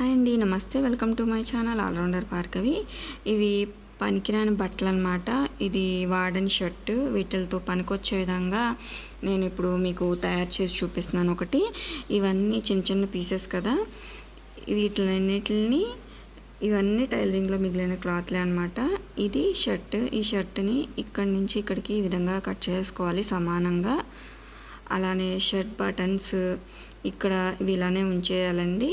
Hi అండి నమస్తే. Welcome to my channel allrounder Parkavi ఇవి పనికిరాని బట్టలు అనమాట ఇది వాడని షర్ట్. వీటితో పనికొచ్చే విధంగా నేను ఇప్పుడు మీకు తయారు చేసి చూపిస్తున్నాను ఒకటి. ఇవన్నీ చిన్న చిన్న పీసెస్ కదా. వీటిలన్నిటిని ఇవన్నీ టైలరింగ్లో మిగిలిన క్లాత్లే అనమాట ఇది షర్ట్. ఈ షర్ట్ని ఇక్కడి నుంచి ఇక్కడికి ఈ విధంగా కట్ చేసుకోవాలి సమానంగా. అలానే షర్ట్ బటన్స్ ఇక్కడ ఇవి ఇలానే ఉంచేయాలండి.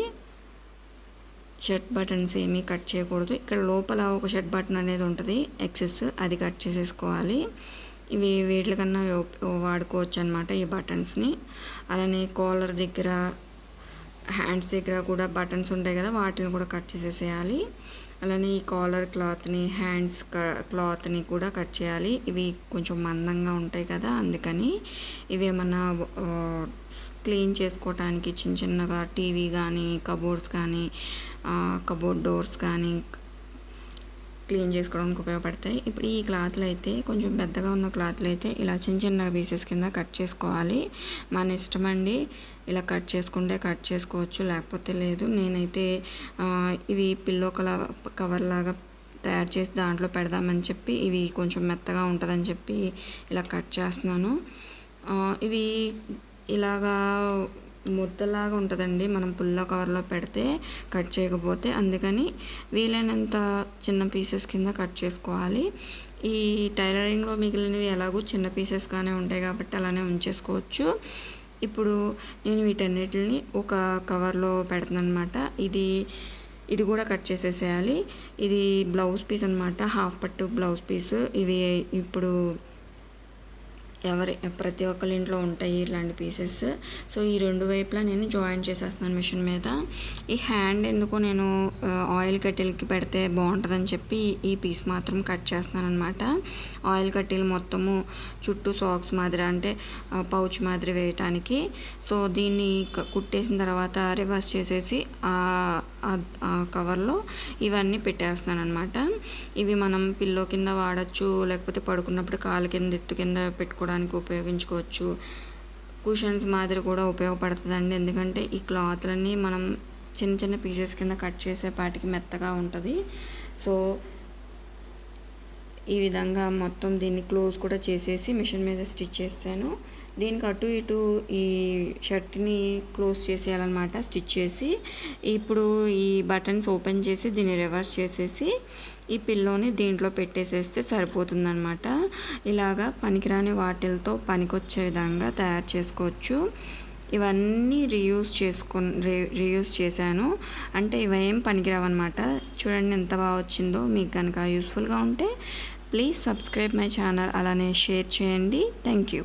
షర్ట్ బటన్స్ ఏమీ కట్ చేయకూడదు. ఇక్కడ లోపల ఒక షర్ట్ బటన్ అనేది ఉంటుంది. ఎక్సెస్ అది కట్ చేసేసుకోవాలి. ఇవి వీటికన్నా వాడుకోవచ్చు అనమాట ఈ బటన్స్ని. అలానే కాలర్ దగ్గర హ్యాండ్స్ దగ్గర కూడా బటన్స్ ఉంటాయి కదా వాటిని కూడా కట్ చేసేసేయాలి. అలానే ఈ కాలర్ క్లాత్ని హ్యాండ్స్ క్లాత్ని కూడా కట్ చేయాలి. ఇవి కొంచెం మందంగా ఉంటాయి కదా అందుకని. ఇవి ఏమన్నా క్లీన్ చేసుకోవటానికి చిన్న చిన్నగా టీవీ కానీ కబోర్డ్స్ కానీ కబోర్డ్ డోర్స్ కానీ క్లీన్ చేసుకోవడానికి ఉపయోగపడతాయి. ఇప్పుడు ఈ క్లాత్లు అయితే కొంచెం పెద్దగా ఉన్న క్లాత్లు అయితే ఇలా చిన్న చిన్న పీసెస్ కింద కట్ చేసుకోవాలి. మన ఇష్టం అండి ఇలా కట్ చేసుకుంటే కట్ చేసుకోవచ్చు. లేకపోతే లేదు. నేనైతే ఇవి పిల్లో కలర్ కవర్ లాగా తయారు చేసి దాంట్లో పెడదామని చెప్పి ఇవి కొంచెం మెత్తగా ఉంటుందని చెప్పి ఇలా కట్ చేస్తున్నాను. ఇవి ఇలాగా ముద్దలాగా ఉంటుందండి. మనం పుల్ల కవర్లో పెడితే కట్ చేయకపోతే. అందుకని వీలైనంత చిన్న పీసెస్ కింద కట్ చేసుకోవాలి. ఈ టైలరింగ్లో మిగిలినవి ఎలాగో చిన్న పీసెస్గానే ఉంటాయి కాబట్టి అలానే ఉంచేసుకోవచ్చు. ఇప్పుడు నేను వీటన్నిటిని ఒక కవర్లో పెడతాను అనమాట ఇది ఇది కూడా కట్ చేసేసేయాలి. ఇది బ్లౌజ్ పీస్ అనమాట హాఫ్ పట్టు బ్లౌజ్ పీస్. ఇవి ఇప్పుడు ఎవరి ప్రతి ఒక్కరి ఇంట్లో ఉంటాయి ఇలాంటి పీసెస్ సో ఈ రెండు వైపులా నేను జాయిన్ చేసేస్తున్నాను మిషన్ మీద. ఈ హ్యాండ్ ఎందుకో నేను ఆయిల్ కట్టెలకి పెడితే బాగుంటుందని చెప్పి ఈ పీస్ మాత్రం కట్ చేస్తున్నాను అనమాట ఆయిల్ కట్టెలు మొత్తము చుట్టూ సాక్స్ మాదిరి అంటే పౌచ్ మాదిరి వేయటానికి. సో దీన్ని కుట్టేసిన తర్వాత రివర్స్ చేసేసి కవర్లో ఇవన్నీ పెట్టేస్తున్నాను అనమాట ఇవి మనం పిల్లో కింద వాడచ్చు లేకపోతే పడుకున్నప్పుడు కాలు కింద ఎత్తు కింద పెట్టుకోవడానికి ఉపయోగించుకోవచ్చు. కుషన్స్ మాదిరి కూడా ఉపయోగపడుతుందండి. ఎందుకంటే ఈ క్లాత్లన్నీ మనం చిన్న చిన్న పీసెస్ కింద కట్ చేసే పాటికి మెత్తగా ఉంటుంది. సో ఈ విధంగా మొత్తం దీన్ని క్లోజ్ కూడా చేసేసి మిషన్ మీద స్టిచ్ చేస్తాను. దీనికి అటు ఇటు ఈ షర్ట్ని క్లోజ్ చేసేయాలన్నమాట స్టిచ్ చేసి. ఇప్పుడు ఈ బటన్స్ ఓపెన్ చేసి దీన్ని రివర్స్ చేసేసి ఈ పిల్లోని దీంట్లో పెట్టేసేస్తే సరిపోతుందన్నమాట. ఇలాగా పనికిరాని వాటిలతో పనికొచ్చే విధంగా తయారు చేసుకోవచ్చు. ఇవన్నీ రీయూస్ చేసుకొని రీయూస్ చేశాను. అంటే ఇవేం పనికిరావన్నమాట. చూడండి ఎంత బాగా వచ్చిందో. మీకు కనుక యూస్ఫుల్గా ఉంటే ప్లీజ్ సబ్స్క్రైబ్ మై ఛానల్ అలానే షేర్ చేయండి. Thank you.